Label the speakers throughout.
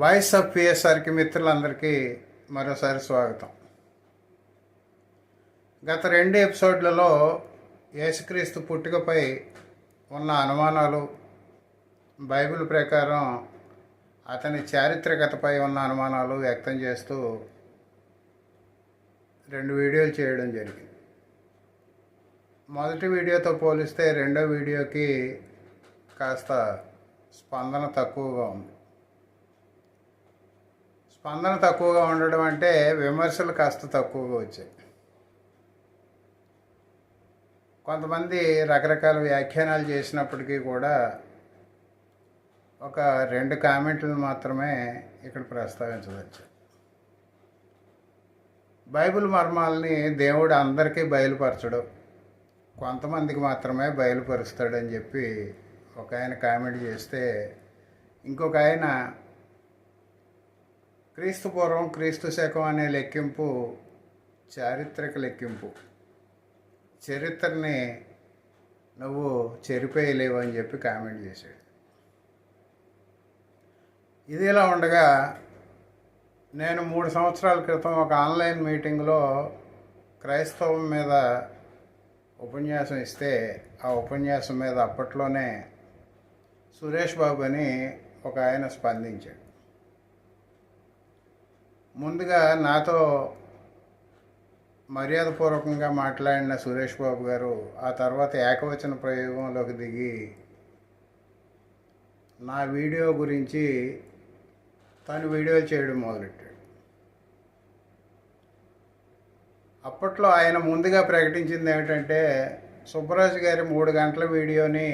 Speaker 1: Voice of పిఎస్ఆర్కి మిత్రులందరికీ మరోసారి స్వాగతం. గత రెండు ఎపిసోడ్లలో యేసుక్రీస్తు పుట్టుకపై ఉన్న అనుమానాలు బైబిల్ ప్రకారం అతని చారిత్రకతపై ఉన్న అనుమానాలు వ్యక్తం చేస్తూ రెండు వీడియోలు చేయడం జరిగింది. మొదటి వీడియోతో పోలిస్తే రెండో వీడియోకి కాస్త స్పందన తక్కువగా ఉంది. స్పందన తక్కువగా ఉండడం అంటే విమర్శలు కాస్త తక్కువగా వచ్చాయి. కొంతమంది రకరకాల వ్యాఖ్యానాలు చేసినప్పటికీ కూడా ఒక రెండు కామెంట్లు మాత్రమే ఇక్కడ ప్రస్తావించవచ్చు బైబిల్ మర్మాలని దేవుడు అందరికీ బయలుపరచడు. కొంతమందికి మాత్రమే బయలుపరుస్తాడని చెప్పి ఒక ఆయన కామెంట్ చేస్తే ఇంకొక ఆయన క్రీస్తు పూర్వం క్రీస్తు శకం అనే లెక్కింపు చారిత్రక లెక్కింపు. చరిత్రని నువ్వు చెరిపేయలేవు అని చెప్పి కామెంట్ చేశాడు. ఇది ఇలా ఉండగా నేను మూడు సంవత్సరాల క్రితం ఒక ఆన్లైన్ మీటింగ్లో క్రైస్తవం మీద ఉపన్యాసం ఇస్తే ఆ ఉపన్యాసం మీద అప్పట్లోనే సురేష్ బాబు అని ఒక ఆయన స్పందించాడు. ముందుగా నాతో మర్యాదపూర్వకంగా మాట్లాడిన సురేష్ బాబు గారు ఆ తర్వాత ఏకవచన ప్రయోగంలోకి దిగి నా వీడియో గురించి తను వీడియోలు చేయడం మొదలెట్టాడు. అప్పట్లో ఆయన ముందుగా ప్రకటించింది ఏమిటంటే సుబ్బరాజు గారి మూడు గంటల వీడియోని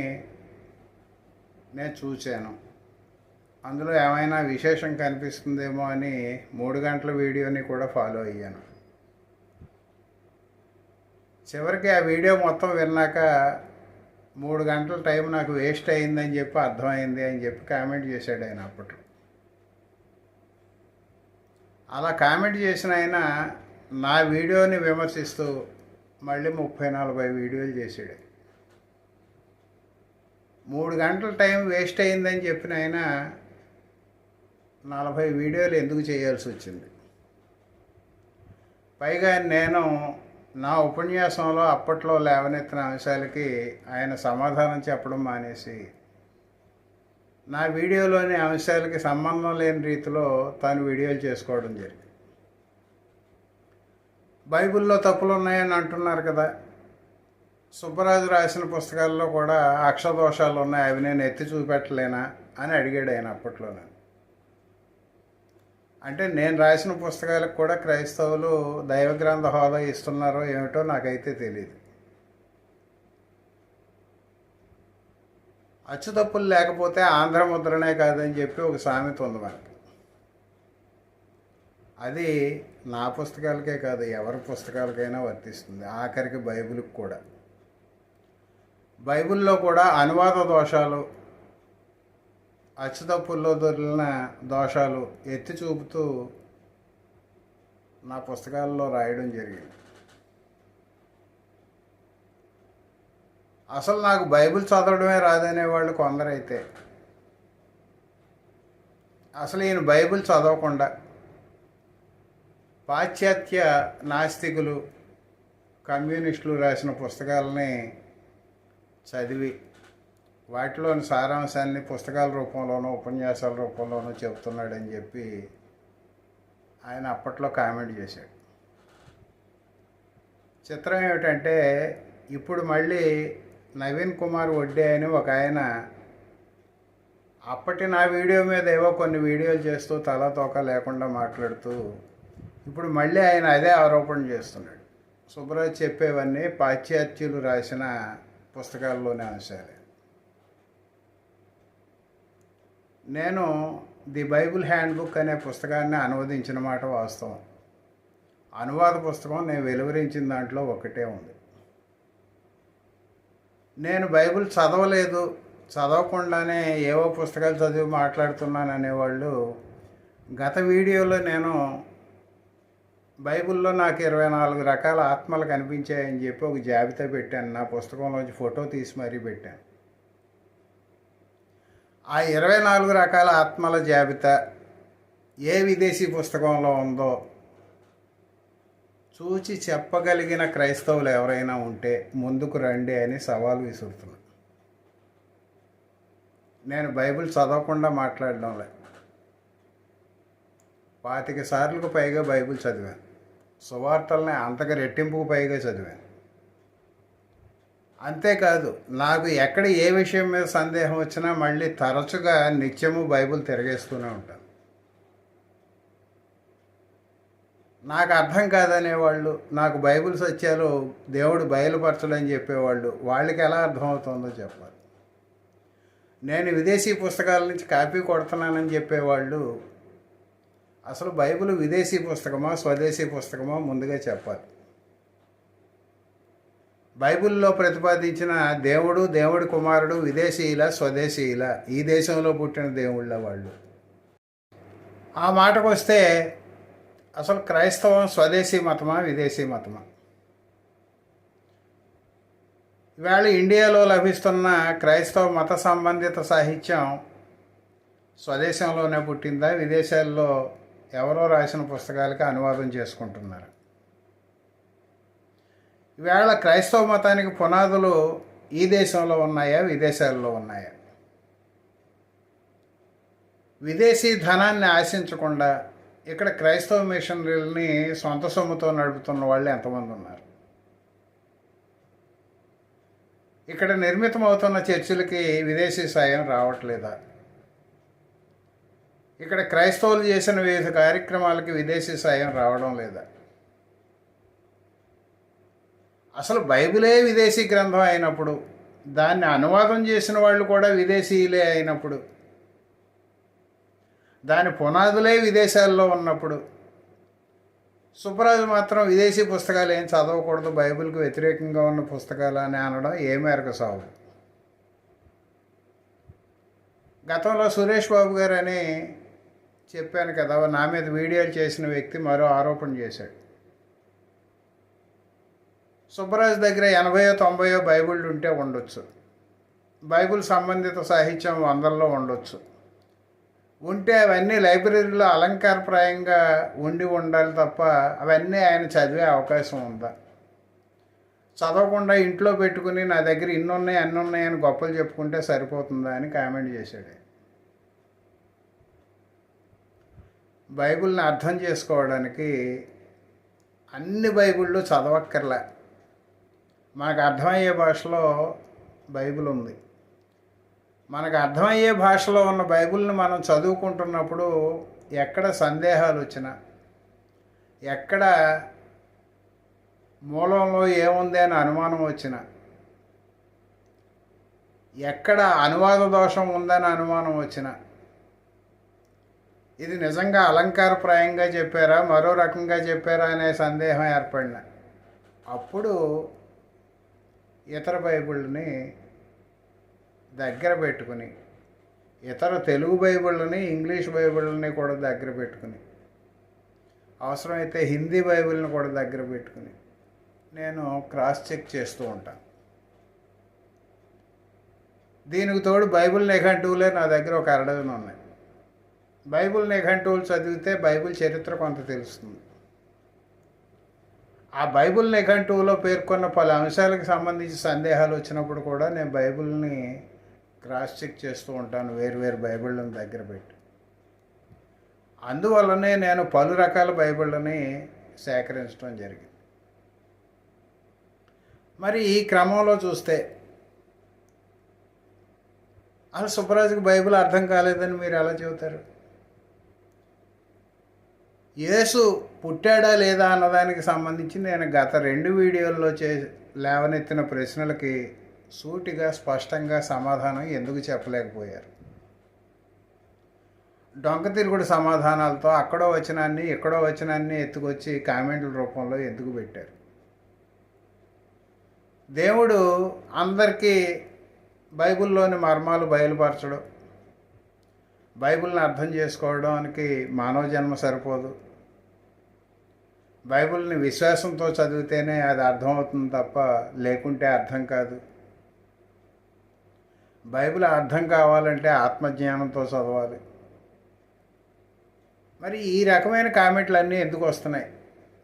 Speaker 1: నేను చూశాను. అందులో ఏమైనా విశేషం కనిపిస్తుందేమో అని మూడు గంటల వీడియోని కూడా ఫాలో అయ్యాను. చివరికి ఆ వీడియో మొత్తం విన్నాక మూడు గంటల టైం నాకు వేస్ట్ అయిందని చెప్పి అర్థమైంది అని చెప్పి కామెంట్ చేశాడు ఆయన అప్పట్లో. అలా కామెంట్ చేసిన ఆయన నా వీడియోని విమర్శిస్తూ మళ్ళీ ముప్పై నలభై వీడియోలు చేసాడు మూడు గంటల టైం వేస్ట్ అయిందని చెప్పిన ఆయన నలభై వీడియోలు ఎందుకు చేయాల్సి వచ్చింది? పైగా నేను నా ఉపన్యాసంలో అప్పట్లో లేవనెత్తిన అంశాలకి ఆయన సమాధానం చెప్పడం మానేసి నా వీడియోలోని అంశాలకి సంబంధం లేని రీతిలో తాను వీడియోలు చేసుకోవడం జరిగింది. బైబిల్లో తప్పులు ఉన్నాయని అంటున్నారు కదా. సుబ్బరాజు రాసిన పుస్తకాల్లో కూడా అక్షదోషాలు ఉన్నాయి అవి నేను ఎత్తి చూపెట్టలేనా అని అడిగాడు ఆయన అప్పట్లో నేను అంటే నేను రాసిన పుస్తకాలకు కూడా క్రైస్తవులు దైవగ్రంథ హోదా ఇస్తున్నారో ఏమిటో నాకైతే తెలియదు అచ్చుతప్పులు లేకపోతే ఆంధ్ర ముద్రనే కాదని చెప్పి ఒక సామెత ఉంది మనకి. అది నా పుస్తకాలకే కాదు ఎవరి పుస్తకాలకైనా వర్తిస్తుంది. ఆఖరికి బైబిల్కి కూడా. బైబిల్లో కూడా అనువాద దోషాలు అచ్చుతప్పుల్లో దొరికిన దోషాలు ఎత్తి చూపుతూ నా పుస్తకాల్లో రాయడం జరిగింది. అసలు నాకు బైబిల్ చదవడమే రాదనే వాళ్ళు కొందరైతే అసలు ఈయన బైబిల్ చదవకుండా పాశ్చాత్య నాస్తికులు కమ్యూనిస్టులు రాసిన పుస్తకాలని చదివి వాటిలోని సారాంశాన్ని పుస్తకాల రూపంలోనూ ఉపన్యాసాల రూపంలోనూ చెబుతున్నాడని చెప్పి ఆయన అప్పట్లో కామెంట్ చేశాడు. చిత్రం ఏమిటంటే ఇప్పుడు మళ్ళీ నవీన్ కుమార్ వడ్డే అని ఒక ఆయన అప్పటి నా వీడియో మీద ఏవో కొన్ని వీడియోలు చేస్తూ తల తోక లేకుండా మాట్లాడుతూ ఇప్పుడు మళ్ళీ ఆయన అదే ఆరోపణ చేస్తున్నాడు. సుబ్రాజ్ చెప్పేవన్నీ పాశ్చాత్యులు రాసిన పుస్తకాల్లోనే అంశాలే నేను ది బైబిల్ హ్యాండ్ బుక్ అనే పుస్తకాన్ని అనువదించిన మాట వాస్తవం. అనువాద పుస్తకం నేను వెలువరించిన దాంట్లో ఒకటే ఉంది. నేను బైబిల్ చదవలేదు. చదవకుండానే ఏవో పుస్తకాలు చదివి మాట్లాడుతున్నాను అనేవాళ్ళు గత వీడియోలో నేను బైబిల్లో నాకు ఇరవై నాలుగు రకాల ఆత్మలు కనిపించాయని చెప్పి ఒక జాబితా పెట్టాను. నా పుస్తకంలోంచి ఫోటో తీసి మరీ పెట్టాను. ఆ ఇరవై నాలుగు రకాల ఆత్మల జాబితా ఏ విదేశీ పుస్తకంలో ఉందో చూచి చెప్పగలిగిన క్రైస్తవులు ఎవరైనా ఉంటే ముందుకు రండి అని సవాల్ విసురుతున్నా. నేను బైబిల్ చదవకుండా మాట్లాడడంలే. పాతిక సార్లకు పైగా బైబిల్ చదివాను. సువార్తల్ని అంతగా రెట్టింపుకు పైగా చదివాను. అంతేకాదు నాకు ఎక్కడ ఏ విషయం మీద సందేహం వచ్చినా మళ్ళీ తరచుగా నిత్యము బైబిల్ తిరగేస్తూనే ఉంటాను. నాకు అర్థం కాదనేవాళ్ళు నాకు బైబిల్ సత్యాలు దేవుడు బయలుపరచడని చెప్పేవాళ్ళు వాళ్ళకి ఎలా అర్థమవుతుందో చెప్పాలి. నేను విదేశీ పుస్తకాల నుంచి కాపీ కొడుతున్నానని చెప్పేవాళ్ళు అసలు బైబిల్ విదేశీ పుస్తకమా స్వదేశీ పుస్తకమా ముందుగా చెప్పాలి. బైబిల్లో ప్రతిపాదించిన దేవుడు దేవుడి కుమారుడు విదేశీయుల స్వదేశీయుల ఈ దేశంలో పుట్టిన దేవుళ్ళ వాళ్ళు. ఆ మాటకు వస్తే అసలు క్రైస్తవం స్వదేశీ మతమా విదేశీ మతమా? ఇవాళ ఇండియాలో లభిస్తున్న క్రైస్తవ మత సంబంధిత సాహిత్యం స్వదేశంలోనే పుట్టిందా విదేశాల్లో ఎవరో రాసిన పుస్తకాలకి అనువాదం చేసుకుంటున్నారు? ఈవేళ క్రైస్తవ మతానికి పునాదులు ఈ దేశంలో ఉన్నాయా విదేశాల్లో ఉన్నాయా? విదేశీ ధనాన్ని ఆశించకుండా ఇక్కడ క్రైస్తవ మిషనరీలని సొంత సొమ్ముతో నడుపుతున్న వాళ్ళు ఎంతమంది ఉన్నారు? ఇక్కడ నిర్మితం అవుతున్న చర్చిలకి విదేశీ సాయం రావట్లేదా? ఇక్కడ క్రైస్తవులు చేసిన వివిధ కార్యక్రమాలకి విదేశీ సాయం రావడం లేదా? అసలు బైబిలే విదేశీ గ్రంథం అయినప్పుడు దాన్ని అనువాదం చేసిన వాళ్ళు కూడా విదేశీయులే అయినప్పుడు దాని పునాదులే విదేశాల్లో ఉన్నప్పుడు సుబ్బరాజు మాత్రం విదేశీ పుస్తకాలు ఏం చదవకూడదు బైబిల్కి వ్యతిరేకంగా ఉన్న పుస్తకాలు అని అనడం ఏ మేరకు సాగు గతంలో సురేష్ బాబు గారు అని చెప్పాను కదా నా మీద వీడియోలు చేసిన వ్యక్తి మరో ఆరోపణ చేశాడు. సుబ్బరాజు దగ్గర ఎనభయో తొంభయో బైబిళ్ళు ఉంటే ఉండొచ్చు. బైబిల్ సంబంధిత సాహిత్యం వందల్లో ఉండొచ్చు. ఉంటే అవన్నీ లైబ్రరీలో అలంకారప్రాయంగా ఉండి ఉండాలి తప్ప అవన్నీ ఆయన చదివే అవకాశం ఉందా? చదవకుండా ఇంట్లో పెట్టుకుని నా దగ్గర ఇన్ని ఉన్నాయి అన్ని ఉన్నాయని గొప్పలు చెప్పుకుంటే సరిపోతుందా అని కామెంట్ చేశాడు బైబిల్ని అర్థం చేసుకోవడానికి అన్ని బైబిళ్ళు చదవక్కర్లే. మనకు అర్థమయ్యే భాషలో బైబిల్ ఉంది. మనకు అర్థమయ్యే భాషలో ఉన్న బైబిల్ని మనం చదువుకుంటున్నప్పుడు ఎక్కడ సందేహాలు వచ్చినా ఎక్కడ మూలంలో ఏముంది అని అనుమానం వచ్చిన ఎక్కడ అనువాద దోషం ఉందని అనుమానం వచ్చిన ఇది నిజంగా అలంకారప్రాయంగా చెప్పారా మరో రకంగా చెప్పారా అనే సందేహం ఏర్పడిన అప్పుడు ఇతర బైబిల్ని దగ్గర పెట్టుకుని ఇతర తెలుగు బైబిళ్ళని ఇంగ్లీష్ బైబిళ్ళని కూడా దగ్గర పెట్టుకుని అవసరమైతే హిందీ బైబిల్ని కూడా దగ్గర పెట్టుకుని నేను క్రాస్ చెక్ చేస్తూ ఉంటాను దీనికి తోడు బైబిల్ నిఘంటువులే నా దగ్గర ఒక అరడజన ఉన్నాయి. బైబిల్ నిఘంటువులు చదివితే బైబిల్ చరిత్ర కొంత తెలుస్తుంది. ఆ బైబుల్ నిఘంటువులో పేర్కొన్న పలు అంశాలకు సంబంధించి సందేహాలు వచ్చినప్పుడు కూడా నేను బైబిల్ని క్రాస్ చెక్ చేస్తూ ఉంటాను వేరు వేరు బైబిళ్ళని దగ్గర పెట్టి. అందువల్లనే నేను పలు రకాల బైబిళ్ళని సేకరించడం జరిగింది. మరి ఈ క్రమంలో చూస్తే అసలు సుబ్బరాజుకి బైబిల్ అర్థం కాలేదని మీరు ఎలా చెబుతారు? యేసు పుట్టాడా లేదా అన్నదానికి సంబంధించి నేను గత రెండు వీడియోల్లో చే లేవనెత్తిన ప్రశ్నలకి సూటిగా స్పష్టంగా సమాధానం ఎందుకు చెప్పలేకపోయారు? డొంక తిరుగుడు సమాధానాలతో అక్కడో వచ్చినాన్ని ఎక్కడో వచ్చినాన్ని ఎత్తుకొచ్చి కామెంట్ల రూపంలో ఎందుకు పెట్టారు? దేవుడు అందరికీ బైబిల్లోని మర్మాలు బయలుపరచడం బైబిల్ని అర్థం చేసుకోవడానికి మానవ జన్మ సరిపోదు బైబిల్ని విశ్వాసంతో చదివితేనే అది అర్థమవుతుంది తప్ప లేకుంటే అర్థం కాదు. బైబిల్ అర్థం కావాలంటే ఆత్మజ్ఞానంతో చదవాలి. మరి ఈ రకమైన కామెంట్లు అన్నీ ఎందుకు వస్తున్నాయి?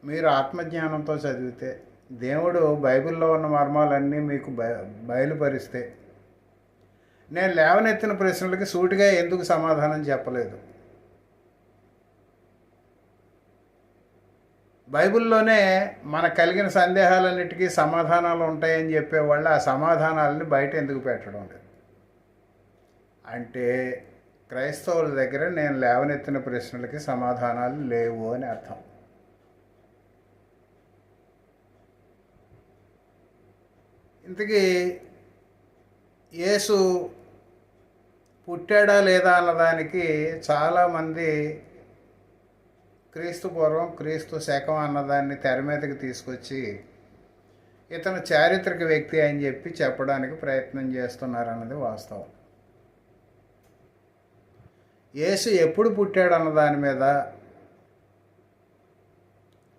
Speaker 1: మీరు ఆత్మజ్ఞానంతో చదివితే దేవుడు బైబిల్లో ఉన్న మర్మాలన్నీ మీకు బయ బయలుపరిస్తే నేను లేవనెత్తిన ప్రశ్నలకి సూటిగా ఎందుకు సమాధానం చెప్పలేదు? బైబిల్లోనే మనకు కలిగిన సందేహాలన్నిటికీ సమాధానాలు ఉంటాయని చెప్పేవాళ్ళు ఆ సమాధానాలని బయట ఎందుకు పెట్టడం లేదు? అంటే క్రైస్తవుల దగ్గర నేను లేవనెత్తిన ప్రశ్నలకి సమాధానాలు లేవు అని అర్థం. ఇంతకీ యేసు పుట్టాడా లేదా అన్నదానికి చాలామంది క్రీస్తు పూర్వం క్రీస్తు శకం అన్నదాన్ని తెర మీదకి తీసుకొచ్చి ఇతను చారిత్రక వ్యక్తి అని చెప్పి చెప్పడానికి ప్రయత్నం చేస్తున్నారన్నది వాస్తవం. యేసు ఎప్పుడు పుట్టాడు అన్న దాని మీద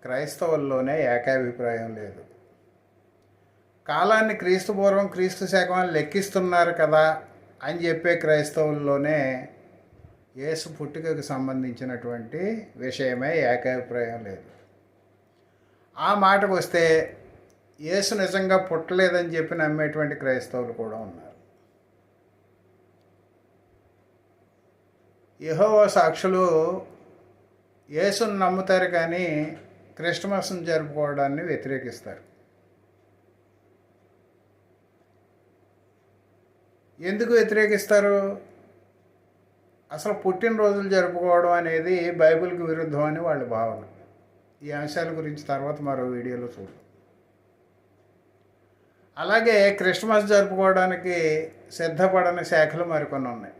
Speaker 1: క్రైస్తవుల్లోనే ఏకాభిప్రాయం లేదు. కాలాన్ని క్రీస్తు పూర్వం క్రీస్తు శకం అని లెక్కిస్తున్నారు కదా అని చెప్పే క్రైస్తవుల్లోనే యేసు పుట్టుకకు సంబంధించినటువంటి విషయమే ఏకాభిప్రాయం లేదు. ఆ మాటకు వస్తే యేసు నిజంగా పుట్టలేదని చెప్పి నమ్మేటువంటి క్రైస్తవులు కూడా ఉన్నారు. యహోవ సాక్షులు యేసును నమ్ముతారు కానీ క్రిస్టమస్ను జరుపుకోవడాన్ని వ్యతిరేకిస్తారు. ఎందుకు వ్యతిరేకిస్తారు? అసలు పుట్టినరోజులు జరుపుకోవడం అనేది బైబిల్కి విరుద్ధం అని వాళ్ళ భావన. ఈ అంశాల గురించి తర్వాత మరో వీడియోలో చూద్దాం. అలాగే క్రిస్మస్ జరుపుకోవడానికి సిద్ధపడని శాఖలు మరికొన్ని ఉన్నాయి.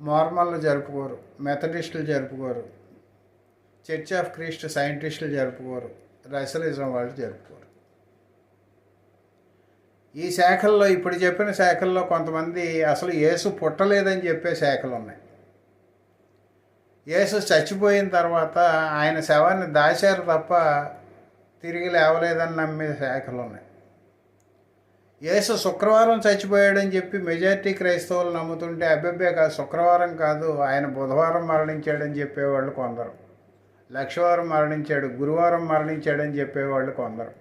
Speaker 1: మార్మన్లు జరుపుకోరు మెథడిస్టులు జరుపుకోరు చర్చ్ ఆఫ్ క్రీస్ట్ సైంటిస్టులు జరుపుకోరు రసలిజం వాళ్ళు జరుపుకోరు. ఈ శాఖల్లో ఇప్పుడు చెప్పిన శాఖల్లో కొంతమంది అసలు యేసు పుట్టలేదని చెప్పే శాఖలు ఉన్నాయి యేసు చచ్చిపోయిన తర్వాత ఆయన శవాన్ని దాచారు తప్ప తిరిగి లేవలేదని నమ్మే శాఖలు ఉన్నాయి యేసు శుక్రవారం చచ్చిపోయాడని చెప్పి మెజారిటీ క్రైస్తవులు నమ్ముతుంటే అబ్బెబ్బే కాదు శుక్రవారం కాదు ఆయన బుధవారం మరణించాడని చెప్పేవాళ్ళు కొందరు. లక్షవారం మరణించాడు గురువారం మరణించాడని చెప్పేవాళ్ళు కొందరు.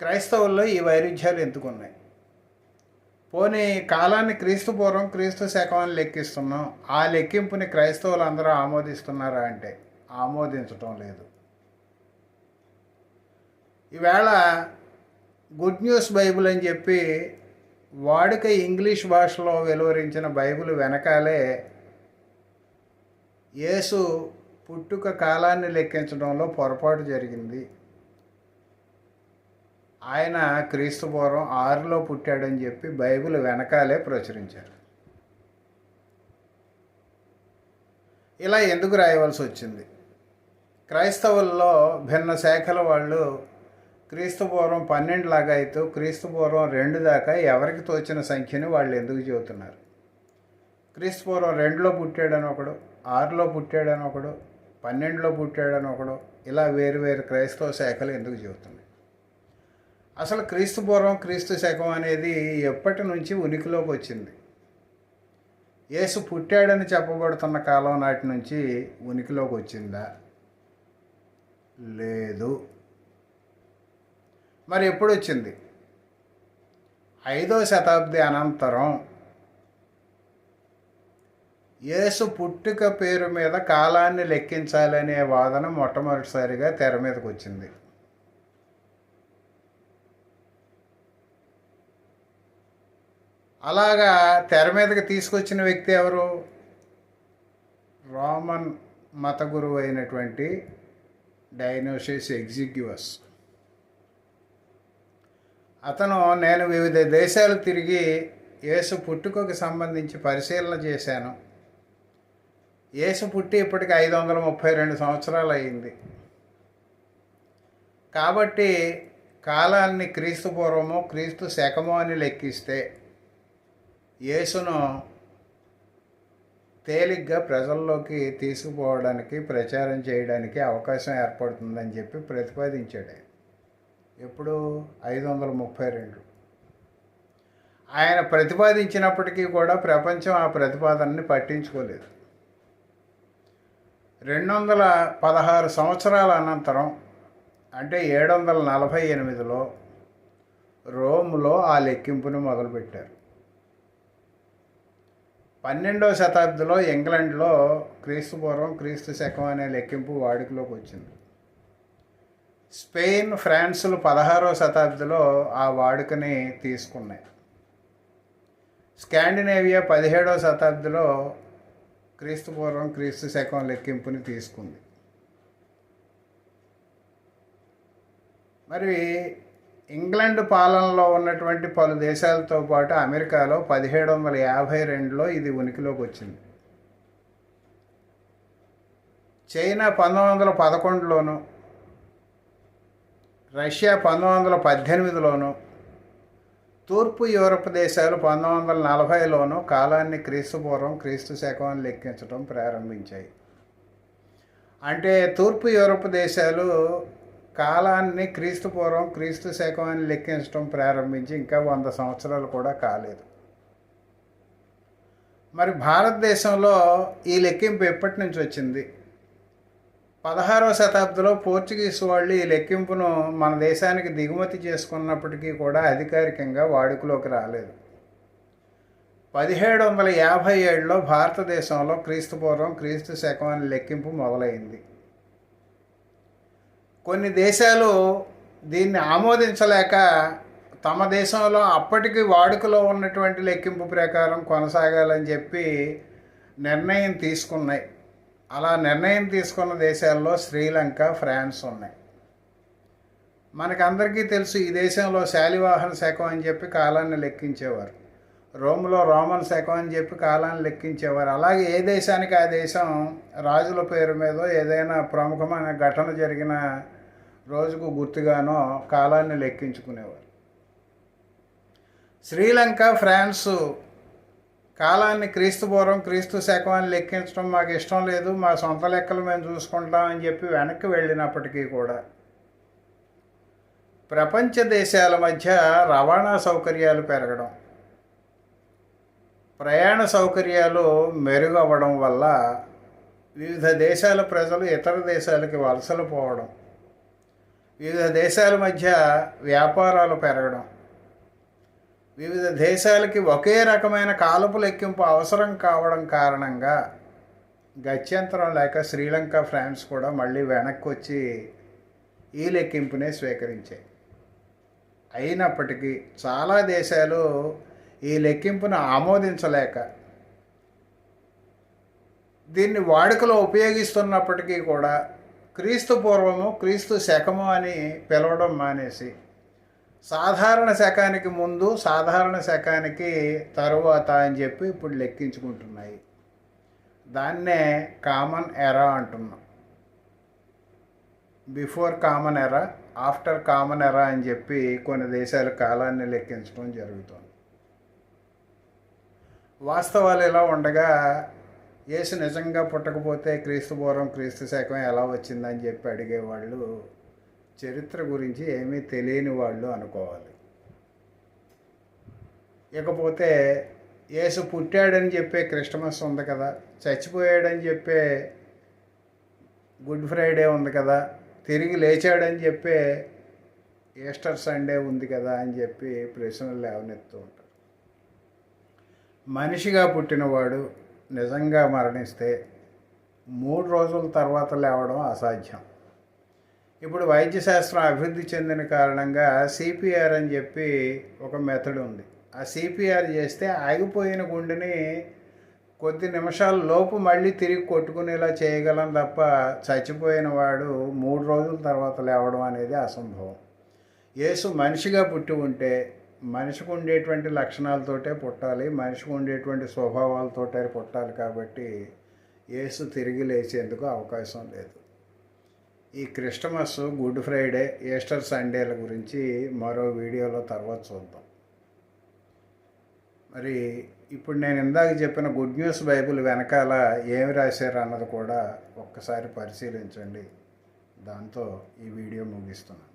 Speaker 1: క్రైస్తవుల్లో ఈ వైరుధ్యాలు ఎందుకున్నాయి? పోనీ కాలాన్ని క్రీస్తు పూర్వం క్రీస్తు శకం అని లెక్కిస్తున్నాం. ఆ లెక్కింపుని క్రైస్తవులు అందరూ ఆమోదిస్తున్నారా అంటే ఆమోదించటం లేదు. ఈవేళ గుడ్ న్యూస్ బైబిల్ అని చెప్పి వాడుక ఇంగ్లీష్ భాషలో వెలువరించిన బైబిల్ వెనకాలే యేసు పుట్టుక కాలాన్ని లెక్కించడంలో పొరపాటు జరిగింది. ఆయన క్రీస్తు పూర్వం ఆరులో పుట్టాడని చెప్పి బైబిల్ వెనకాలే ప్రచురించారు. ఇలా ఎందుకు రాయవలసి వచ్చింది? క్రైస్తవుల్లో భిన్న శాఖల వాళ్ళు క్రీస్తు పూర్వం పన్నెండు లాగా అయితే క్రీస్తు పూర్వం రెండు దాకా ఎవరికి తోచిన సంఖ్యని వాళ్ళు ఎందుకు చెబుతున్నారు? క్రీస్తు పూర్వం రెండులో పుట్టాడని ఒకడు ఆరులో పుట్టాడని ఒకడు పన్నెండులో పుట్టాడని ఒకడు ఇలా వేరు వేరు క్రైస్తవ శాఖలు ఎందుకు చెబుతున్నారు అసలు క్రీస్తు పూర్వం క్రీస్తు శకం అనేది ఎప్పటి నుంచి ఉనికిలోకి వచ్చింది? యేసు పుట్టాడని చెప్పబడుతున్న కాలం నాటి నుంచి ఉనికిలోకి వచ్చిందా? లేదు. మరి ఎప్పుడు వచ్చింది? ఐదో శతాబ్ది అనంతరం. యేసు పుట్టుక పేరు మీద కాలాన్ని లెక్కించాలనే వాదన మొట్టమొదటిసారిగా తెర మీదకి వచ్చింది. అలాగా తెర మీదకి తీసుకొచ్చిన వ్యక్తి ఎవరు? రోమన్ మత గురువు అయినటువంటి డైనోసిస్ ఎగ్జిక్యూస్ అతను నేను వివిధ దేశాలు తిరిగి యేసు పుట్టుకకు సంబంధించి పరిశీలన చేశాను. యేసు పుట్టి ఇప్పటికి ఐదు వందల ముప్పై రెండు సంవత్సరాలు అయింది కాబట్టి కాలాన్ని క్రీస్తు పూర్వము క్రీస్తు శకము అని లెక్కిస్తే యేసును తేలిగ్గా ప్రజల్లోకి తీసుకుపోవడానికి ప్రచారం చేయడానికి అవకాశం ఏర్పడుతుందని చెప్పి ప్రతిపాదించాడు ఎప్పుడు ఐదు వందల ముప్పై రెండు ఆయన ప్రతిపాదించినప్పటికీ కూడా ప్రపంచం ఆ ప్రతిపాదనని పట్టించుకోలేదు. రెండు వందల పదహారు సంవత్సరాల అనంతరం అంటే ఏడు వందల నలభై ఎనిమిదిలో రోమ్లో ఆ లెక్కింపును మొదలుపెట్టారు. పన్నెండవ శతాబ్దిలో ఇంగ్లాండ్లో క్రీస్తు పూర్వం క్రీస్తు శకం అనే లెక్కింపు వాడుకలోకి వచ్చింది. స్పెయిన్ ఫ్రాన్స్లు పదహారవ శతాబ్దిలో ఆ వాడుకని తీసుకున్నాయి. స్కాండినేవియా పదిహేడవ శతాబ్దిలో క్రీస్తు పూర్వం క్రీస్తు శకం లెక్కింపుని తీసుకుంది. మరి ఇంగ్లాండ్ పాలనలో ఉన్నటువంటి పలు దేశాలతో పాటు అమెరికాలో పదిహేడు వందల యాభై రెండులో ఇది ఉనికిలోకి వచ్చింది. చైనా పంతొమ్మిది వందల పదకొండులోను రష్యా పంతొమ్మిది వందల పద్దెనిమిదిలోను తూర్పు యూరప్ దేశాలు పంతొమ్మిది వందల నలభైలోనూ కాలాన్ని క్రీస్తు పూర్వం క్రీస్తు శకం లెక్కించడం ప్రారంభించాయి. అంటే తూర్పు యూరప్ దేశాలు కాలాన్ని క్రీస్తు పూర్వం క్రీస్తు శకం అని లెక్కించడం ప్రారంభించి ఇంకా వంద సంవత్సరాలు కూడా కాలేదు. మరి భారతదేశంలో ఈ లెక్కింపు ఎప్పటి నుంచి వచ్చింది? పదహారవ శతాబ్దిలో పోర్చుగీస్ వాళ్ళు ఈ లెక్కింపును మన దేశానికి దిగుమతి చేసుకున్నప్పటికీ కూడా అధికారికంగా వాడుకలోకి రాలేదు. పదిహేడు వందల యాభై ఏడులో భారతదేశంలో క్రీస్తు పూర్వం క్రీస్తు శకం అని లెక్కింపు మొదలైంది. కొన్ని దేశాలు దీన్ని ఆమోదించలేక తమ దేశంలో అప్పటికి వాడుకలో ఉన్నటువంటి లెక్కింపు ప్రకారం కొనసాగాలని చెప్పి నిర్ణయం తీసుకున్నాయి. అలా నిర్ణయం తీసుకున్న దేశాల్లో శ్రీలంక ఫ్రాన్స్ ఉన్నాయి. మనకందరికీ తెలుసు ఈ దేశంలో శాలివాహన శకం అని చెప్పి కాలాన్ని లెక్కించేవారు. రోమ్లో రోమన్ శకం అని చెప్పి కాలాన్ని లెక్కించేవారు. అలాగే ఏ దేశానికి ఆ దేశం రాజుల పేరు మీద ఏదైనా ప్రముఖమైన ఘటన జరిగిన రోజుకు గుర్తుగానో కాలాన్ని లెక్కించుకునేవారు. శ్రీలంక ఫ్రాన్సు కాలాన్ని క్రీస్తు పూర్వం క్రీస్తు శకం అని లెక్కించడం మాకు ఇష్టం లేదు మా సొంత లెక్కలు మేము చూసుకుంటాం అని చెప్పి వెనక్కి వెళ్ళినప్పటికీ కూడా ప్రపంచ దేశాల మధ్య రవాణా సౌకర్యాలు పెరగడం ప్రయాణ సౌకర్యాలు మెరుగవ్వడం వల్ల వివిధ దేశాల ప్రజలు ఇతర దేశాలకి వలసలు పోవడం వివిధ దేశాల మధ్య వ్యాపారాలు పెరగడం వివిధ దేశాలకి ఒకే రకమైన కాలపు లెక్కింపు అవసరం కావడం కారణంగా గత్యంతరం లేక శ్రీలంక ఫ్రాన్స్ కూడా మళ్ళీ వెనక్కి వచ్చి ఈ లెక్కింపునే స్వీకరించాయి. అయినప్పటికీ చాలా దేశాలు ఈ లెక్కింపును ఆమోదించలేక దీన్ని వాడుకలో ఉపయోగిస్తున్నప్పటికీ కూడా క్రీస్తు పూర్వము క్రీస్తు శకము అని పిలవడం మానేసి సాధారణ శకానికి ముందు సాధారణ శకానికి తరువాత అని చెప్పి ఇప్పుడు లెక్కించుకుంటున్నాయి. దాన్నే కామన్ ఎరా అంటున్నాం. Before common era after common era అని చెప్పి కొన్ని దేశాల కాలాన్ని లెక్కించడం జరుగుతుంది. వాస్తవాలు ఇలా ఉండగా యేసు నిజంగా పుట్టకపోతే క్రీస్తు పూర్వం క్రీస్తు శకం ఎలా వచ్చిందని చెప్పి అడిగేవాళ్ళు చరిత్ర గురించి ఏమీ తెలియని వాళ్ళు అనుకోవాలి. ఇకపోతే యేసు పుట్టాడని చెప్పే క్రిస్టమస్ ఉంది కదా చచ్చిపోయాడని చెప్పే గుడ్ ఫ్రైడే ఉంది కదా తిరిగి లేచాడని చెప్పే ఈస్టర్ సండే ఉంది కదా అని చెప్పి ప్రశ్నలు లేవనెత్తూ ఉంటారు మనిషిగా పుట్టినవాడు నిజంగా మరణిస్తే మూడు రోజుల తర్వాత లేవడం అసాధ్యం. ఇప్పుడు వైద్యశాస్త్రం అభివృద్ధి చెందిన కారణంగా సిపిఆర్ అని చెప్పి ఒక మెథడ్ ఉంది. ఆ సిపిఆర్ చేస్తే ఆగిపోయిన గుండెని కొద్ది నిమిషాల లోపు మళ్ళీ తిరిగి కొట్టుకునేలా చేయగలం తప్ప చచ్చిపోయిన వాడు మూడు రోజుల తర్వాత లేవడం అనేది అసంభవం. యేసు మనిషిగా పుట్టి ఉంటే మనిషికి ఉండేటువంటి లక్షణాలతోటే పుట్టాలి మనిషికి ఉండేటువంటి స్వభావాలతోటే పుట్టాలి కాబట్టి యేసు తిరిగి లేచేందుకు అవకాశం లేదు. ఈ క్రిస్టమస్ గుడ్ ఫ్రైడే ఈస్టర్ సండేల గురించి మరో వీడియోలో తర్వాత చూద్దాం. మరి ఇప్పుడు నేను ఇందాక చెప్పిన గుడ్ న్యూస్ బైబిల్ వెనకాల ఏమి రాశారు అన్నది కూడా ఒక్కసారి పరిశీలించండి. దాంతో ఈ వీడియో ముగిస్తున్నాను.